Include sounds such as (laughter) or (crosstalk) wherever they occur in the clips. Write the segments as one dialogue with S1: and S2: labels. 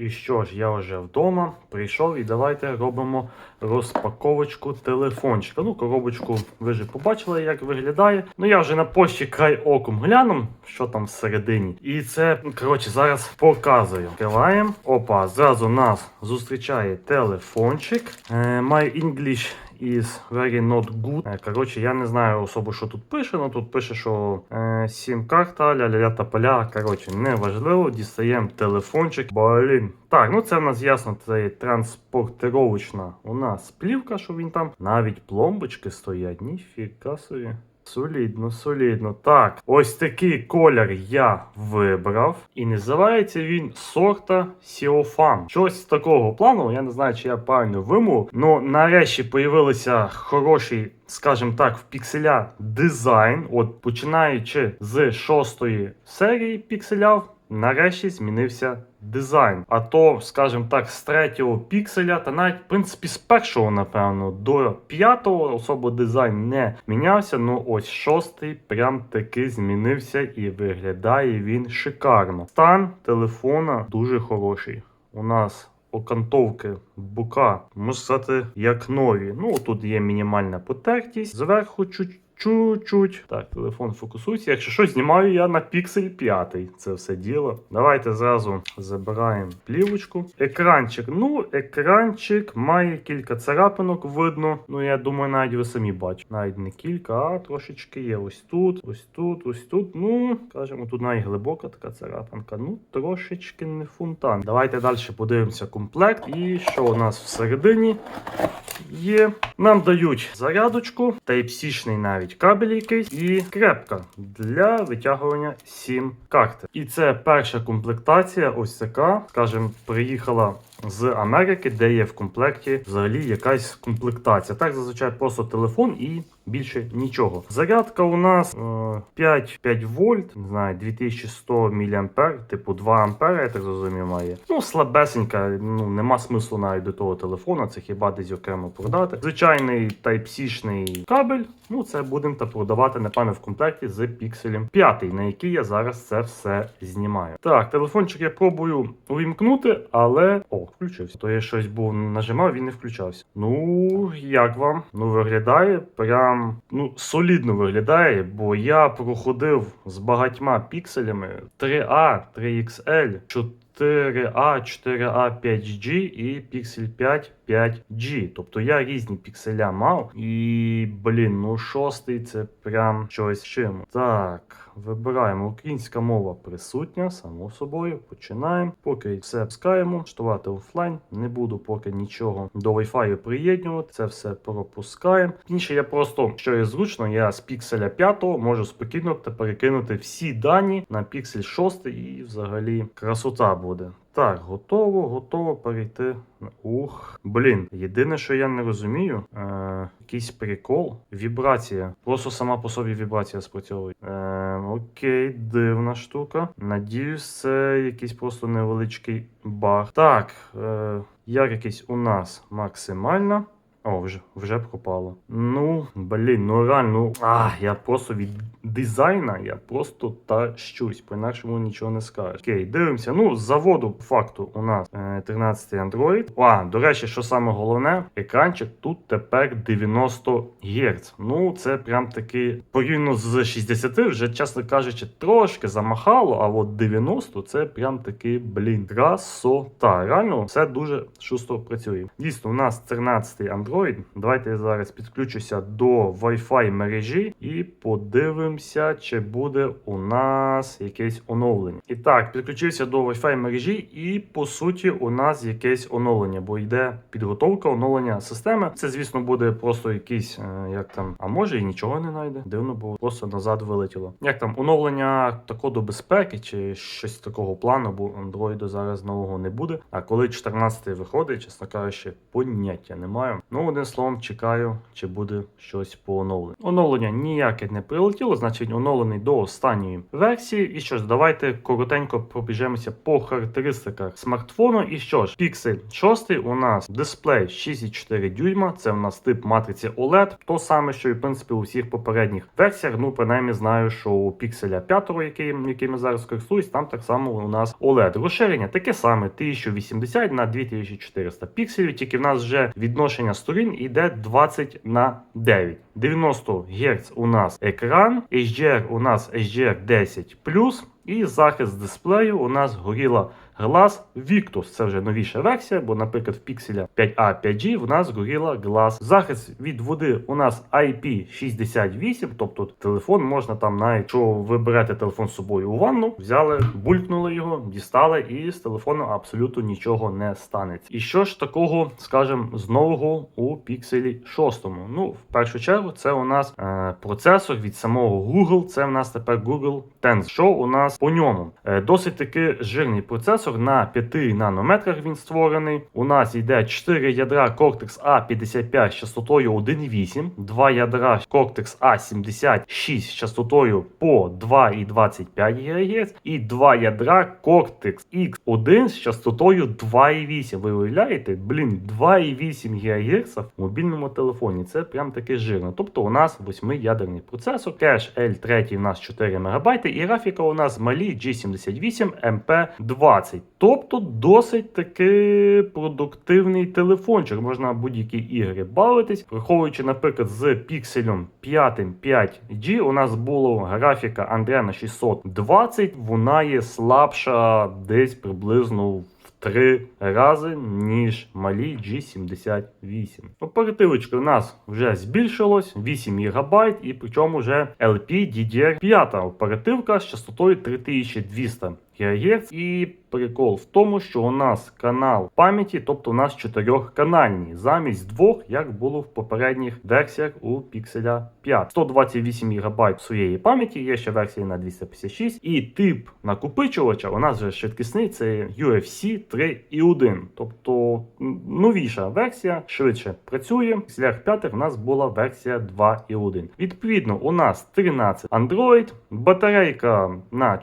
S1: і що ж, я вже вдома прийшов і давайте робимо розпаковочку телефончика. Ну, коробочку ви вже побачили, як виглядає. Ну я вже на пошті край оком гляну, що там всередині. І це, коротше, зараз показую. Відкриваємо. Опа, зразу нас зустрічає телефончик. Е, My English is very not good. Е, Коротше, я не знаю особо, що тут пише, але тут пише, що е, сім-карта, ля-ля-ля та поля. Коротше, неважливо, дістаємо телефончик. Блін. Так, ну це в нас ясно, це транспортировочна у нас плівка, що він там. Навіть пломбочки стоять. ніфіка собі. Солідно, солідно. Так, ось такий колір я вибрав. І називається він сорта Сіофан. Щось такого плану, я не знаю, чи я правильно вимовив. Ну, нарешті появилися хороші, скажімо так, в пікселя дизайн. От починаючи з шостої серії пікселя, нарешті змінився дизайн. А то, скажімо так, з третього пікселя, та навіть в принципі з першого, напевно, до п'ятого особо дизайн не мінявся. Ну ось шостий прям таки змінився і виглядає він шикарно. Стан телефона дуже хороший. У нас окантовки бока, можна сказати, як нові. Ну, тут є мінімальна потертість, зверху чуть. Чуть-чуть. Так, телефон фокусується. Якщо що, знімаю я на піксель 5 це все діло. Давайте зразу забираємо плівочку. Екранчик. Ну, екранчик має кілька царапинок, видно. Ну, я думаю, навіть ви самі бачите. Навіть не кілька, а трошечки є. Ось тут, ось тут, ось тут. Ну, скажімо, тут навіть глибока така царапинка. Ну, трошечки не фонтан. Давайте далі подивимося комплект. І що у нас всередині є. Нам дають зарядочку, Type-C-шний навіть кабель якийсь і крепка для витягування сім карти. І це перша комплектація, ось така, скажімо, приїхала з Америки, де є в комплекті взагалі якась комплектація. Так зазвичай просто телефон і більше нічого. Зарядка у нас е, 5, 5 вольт, не знаю, 2100 мА, типу 2 ампера, я так зрозумів, має. Ну, слабесенька, ну нема смислу навіть до того телефона, це хіба десь окремо продати. Звичайний Type-C-шний кабель, ну це будемо та продавати, напевно, в комплекті з пікселем 5, на який я зараз це все знімаю. Так, телефончик я пробую увімкнути, але. О, включився. То я щось був нажимав, він не включався. Ну, як вам? Ну, виглядає прям ну, солідно виглядає, бо я проходив з багатьма пікселями 3A, 3XL, 4A, 4A 5G і Pixel 5 5G. Тобто я різні пікселя мав. І, блін, ну шостий це прям щось чим. Так, вибираємо. Українська мова присутня, само собою. Починаємо. Поки все пускаємо, штувати офлайн. Не буду поки нічого до Wi-Fi приєднувати. Це все пропускаємо. Інше я просто, що є зручно, я з пікселя 5 можу спокійно перекинути всі дані на піксель 6 і взагалі красота буде. Так, готово, готово перейти. Ух, блін. Єдине, що я не розумію, е, якийсь прикол. Вібрація. Просто сама по собі вібрація спрацьовує. Е, окей, дивна штука. Надіюсь, це якийсь просто невеличкий баг. Так, е, як у нас максимальна. О, вже, вже пропало. Ну, блін, ну реально, ну, а, я просто від дизайна, я просто тащусь, по-інакшому нічого не скажеш. Окей, дивимося. Ну, з заводу, факту, у нас е, 13 Android. А, до речі, що саме головне, екранчик тут тепер 90 Гц. Ну, це прям таки порівняно з 60, вже, чесно кажучи, трошки замахало, а от 90 це прям таки, блін, красота. Реально, все дуже шустро працює. Дійсно, у нас 13 Android. Давайте я зараз підключуся до Wi-Fi мережі і подивимося, чи буде у нас якесь оновлення. І так, підключився до Wi-Fi мережі, і по суті, у нас якесь оновлення, бо йде підготовка оновлення системи. Це, звісно, буде просто якийсь, е, як там, а може і нічого не знайде. Дивно, бо просто назад вилетіло. Як там оновлення та коду безпеки чи щось такого плану, бо Android зараз нового не буде. А коли 14 виходить, чесно кажучи, поняття не маю. Ну Ну, одним словом, чекаю, чи буде щось по оновленню. Оновлення ніяке не прилетіло, значить оновлений до останньої версії. І що ж, давайте коротенько пробіжемося по характеристиках смартфону. І що ж, Pixel 6 у нас дисплей 6,4 дюйма. Це у нас тип матриці OLED. То саме, що і в принципі у всіх попередніх версіях. Ну, принаймні, знаю, що у Pixel 5, який, яким я зараз користуюсь, там так само у нас OLED. Розширення таке саме 1080 на 2400 пікселів, тільки в нас вже відношення сторін іде 20 на 9. 90 Гц у нас екран, HDR у нас HDR 10 і захист дисплею у нас Gorilla Glass Victus. Це вже новіша версія, бо, наприклад, в Pixel 5A 5G в нас Gorilla Glass. Захист від води у нас IP68, тобто телефон можна там, навіть якщо ви берете телефон з собою у ванну, взяли, булькнули його, дістали, і з телефону абсолютно нічого не станеться. І що ж такого, скажімо, з нового у Pixel 6? Ну, в першу чергу, це у нас е, процесор від самого Google. Це в нас тепер Google Tensor. Що у нас по ньому? Е, досить таки жирний процесор на 5 нанометрах він створений. У нас йде 4 ядра Cortex A55 з частотою 1,8, 2 ядра Cortex A76 з частотою по 2,25 ГГц і 2 ядра Cortex X1 з частотою 2,8. Ви уявляєте? Блін, 2,8 ГГц в мобільному телефоні. Це прям таки жирно. Тобто у нас 8-ядерний процесор, кеш L3 у нас 4 МБ і графіка у нас малі G78 MP20. Тобто досить таки продуктивний телефончик. Можна будь-які ігри бавитись. Враховуючи, наприклад, з Pixel 5 5G, у нас була графіка Adreno 620, вона є слабша десь приблизно в три рази, ніж малі G78. Оперативочка у нас вже збільшилось 8 ГБ, і причому вже LPDDR5 оперативка з частотою 3200 ГГц. І прикол в тому, що у нас канал пам'яті, тобто у нас чотирьохканальні, замість двох, як було в попередніх версіях у Pixel 5. 128 ГБ своєї пам'яті, є ще версія на 256. І тип накопичувача у нас вже швидкісний, це UFC 3.1. Тобто новіша версія, швидше працює. В Pixel 5 у нас була версія 2.1. Відповідно, у нас 13 Android, батарейка на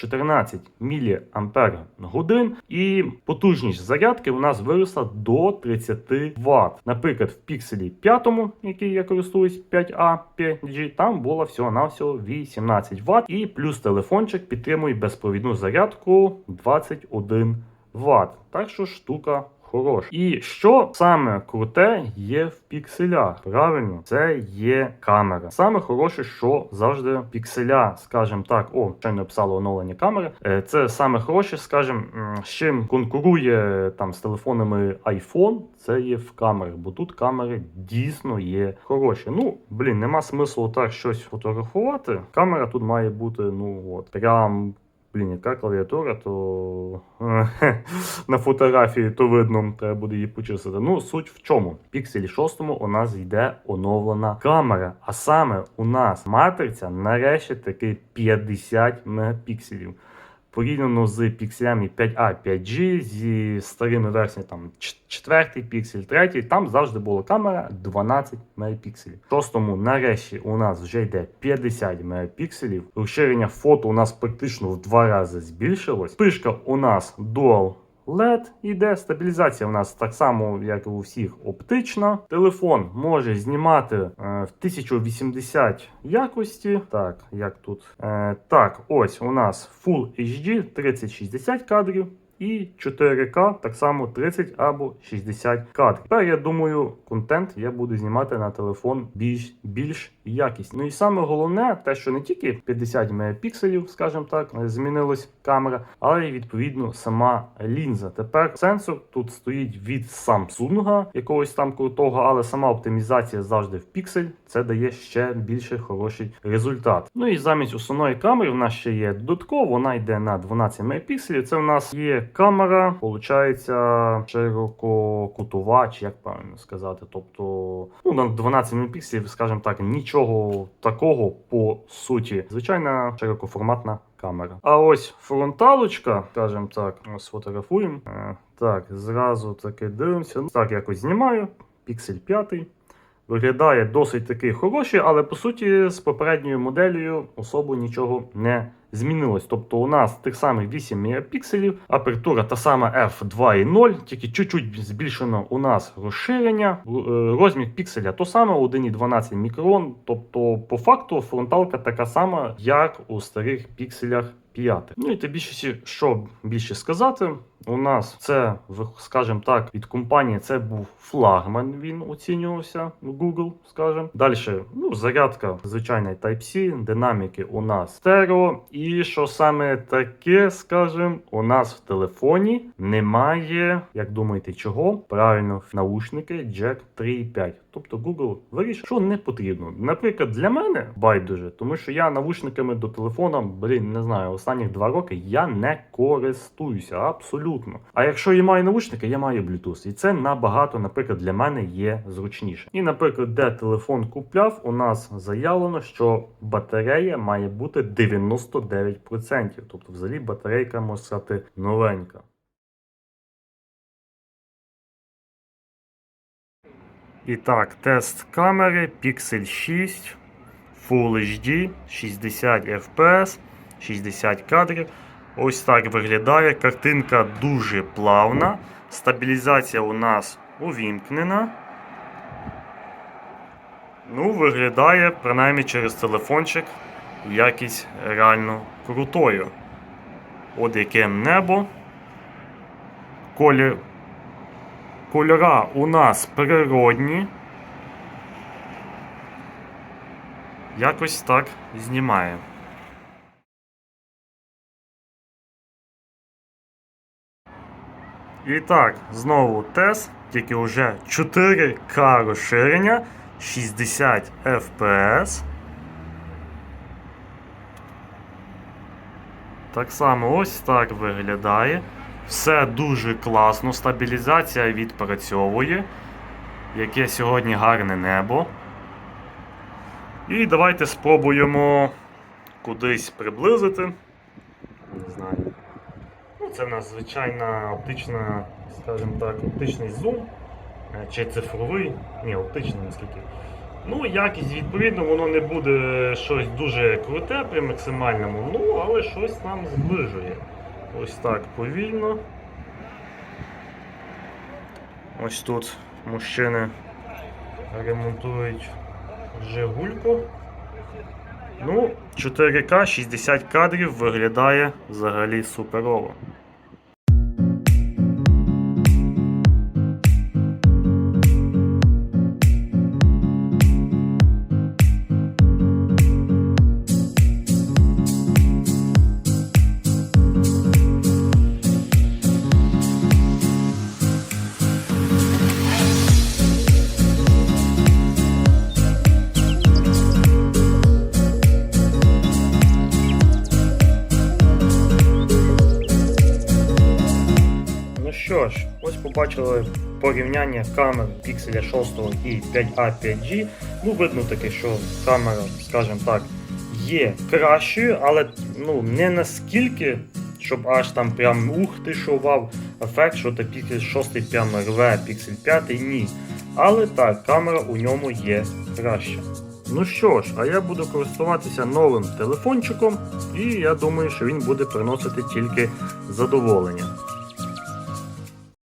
S1: 4614 мАч і потужність зарядки у нас виросла до 30 Вт. Наприклад, в пікселі 5, який я користуюсь 5A 5G, там було всього-навсього 18 Вт. І плюс телефончик підтримує безпровідну зарядку 21 Вт. Так що штука хорош. І що саме круте є в пікселях? Правильно, це є камера. Саме хороше, що завжди пікселя, скажімо так, о, ще не писало оновлення камери. Е, Це саме хороше, скажімо, з чим конкурує там з телефонами iPhone, це є в камерах, бо тут камери дійсно є хороші. Ну, блін, нема смислу так щось фотографувати. Камера тут має бути, ну от, прям. Блін, яка клавіатура, то (laughs) на фотографії то видно, треба буде її почистити. Ну, суть в чому? В пікселі 6 у нас йде оновлена камера. А саме у нас матриця нарешті таки 50 мегапікселів. Порівняно з пікселями 5A 5G, зі старими версіями там 4 піксель, 3, там завжди була камера 12 мегапікселів. Шостому нарешті у нас вже йде 50 мегапікселів. Розширення фото у нас практично в два рази збільшилось. Пишка у нас Dual LED іде. Стабілізація у нас так само, як і у всіх, оптична. Телефон може знімати е, в 1080 якості. Так, як тут? Е, так, ось у нас Full HD 3060 кадрів. І 4К так само 30 або 60 кадрів. Тепер я думаю, контент я буду знімати на телефон більш більш якісний. Ну і саме головне, те, що не тільки 50 мегапікселів, скажімо так, змінилась камера, але й відповідно сама лінза. Тепер сенсор тут стоїть від Samsung, якогось там крутого, але сама оптимізація завжди в піксель. Це дає ще більше хороший результат. Ну і замість основної камери в нас ще є додатково, вона йде на 12 мегапікселів. Це в нас є камера, виходить, ширококутова, чи як правильно сказати. Тобто, ну, на 12 мегапікселів, скажімо так, нічого такого по суті. Звичайна широкоформатна камера. А ось фронталочка, скажімо так, сфотографуємо. Е, Так, зразу таки дивимося. Так, якось знімаю. Піксель 5. Виглядає досить таки хороший, але по суті з попередньою моделлю особо нічого не змінилось. Тобто у нас тих самих 8 мегапікселів, апертура та сама f2.0, тільки чуть-чуть збільшено у нас розширення, е, розмір пікселя то саме 1,12 мікрон. Тобто, по факту фронталка така сама, як у старих пікселях 5. Ну і тим більше, що більше сказати, у нас це, скажімо так, від компанії це був флагман, він оцінювався Google, скажімо. Далі, ну, зарядка, звичайний Type-C, динаміки у нас стерео. І що саме таке, скажімо, у нас в телефоні немає, як думаєте, чого? Правильно, наушники Jack 3.5. Тобто Google вирішив, що не потрібно. Наприклад, для мене байдуже, тому що я навушниками до телефона, блін, не знаю, останніх два роки я не користуюся абсолютно. А якщо я маю навушники, я маю Bluetooth. І це набагато, наприклад, для мене є зручніше. І, наприклад, де телефон купляв, у нас заявлено, що батарея має бути 99%. Тобто, взагалі, батарейка можна сказати новенька. І так, тест камери Pixel 6 Full HD 60 FPS 60 кадрів. Ось так виглядає. Картинка дуже плавна. Стабілізація у нас увімкнена. Ну, виглядає, принаймні через телефончик, якість реально крутою. От яке небо. Колір... Кольора у нас природні. Якось так знімає. І так, знову тест, тільки вже 4К розширення, 60 FPS. Так само ось так виглядає. Все дуже класно, стабілізація відпрацьовує. Яке сьогодні гарне небо. І давайте спробуємо кудись приблизити. Не знаю. Це в нас звичайна оптична, скажімо так, оптичний зум. Е, Чи цифровий? Ні, оптичний наскільки. Ну, якість, відповідно, воно не буде щось дуже круте при максимальному, ну, але щось нам зближує. Ось так повільно. Ось тут мужчини ремонтують Жигульку. Ну, 4К 60 кадрів виглядає взагалі суперово. Ось побачили порівняння камер Pixel 6 і 5A 5G. Ну, видно таки, що камера, скажімо так, є кращою, але ну, не наскільки, щоб аж там прям ух ти що вау, ефект, що та Pixel 6 прям рве Pixel 5, ні. Але так, камера у ньому є краща. Ну що ж, а я буду користуватися новим телефончиком, і я думаю, що він буде приносити тільки задоволення.